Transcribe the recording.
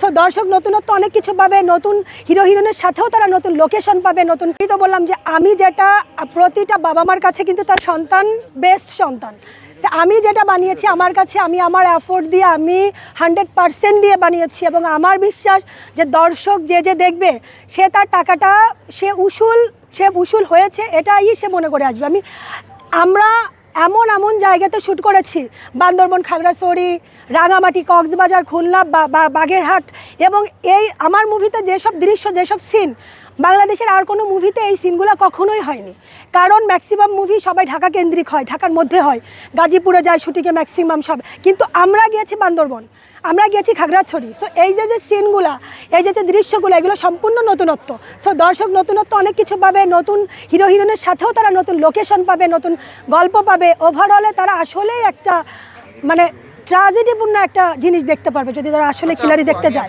So দর্শক, নতুনত্ব অনেক কিছু পাবে, নতুন হিরো, হিরোইনের সাথেও তারা নতুন লোকেশন পাবে, নতুন তো বললাম যে আমি যেটা, প্রতিটা বাবা মার কাছে কিন্তু তার সন্তান বেস্ট সন্তান। আমি যেটা বানিয়েছি, আমার কাছে আমি আমার অ্যাফোর্ড দিয়ে আমি হান্ড্রেড পার্সেন্ট দিয়ে বানিয়েছি এবং আমার বিশ্বাস যে দর্শক যে যে দেখবে, সে তার টাকাটা, সে উসুল সে উসুল হয়েছে, এটাই সে মনে করে আসবে। আমি আমরা এমন এমন জায়গাতে শ্যুট করেছি। বান্দরবন, খাগড়াছড়ি, রাঙামাটি, কক্সবাজার, খুলনা বাগেরহাট এবং এই আমার মুভিতে যেসব দৃশ্য, যেসব সিন বাংলাদেশের আর কোনো মুভিতে এই সিনগুলো কখনোই হয়নি। কারণ ম্যাক্সিমাম মুভি সবাই ঢাকা কেন্দ্রিক হয় ঢাকার মধ্যে হয়। গাজীপুরে যায় শুটিংয়ে ম্যাক্সিমাম সব। কিন্তু আমরা গিয়েছি বান্দরবন আমরা গিয়েছি খাগড়াছড়ি। সো এই যে যে সিনগুলা এই যে যে দৃশ্যগুলো এগুলো সম্পূর্ণ নতুনত্ব। সো দর্শক নতুনত্ব অনেক কিছু পাবে নতুন হিরো হিরোইনের সাথেও তারা নতুন লোকেশন পাবে নতুন গল্প পাবে। ওভারঅলে তারা আসলেই একটা মানে ট্রাজেডিপূর্ণ একটা জিনিস দেখতে পারবে যদি তারা আসলে খিলাড়ি দেখতে যায়।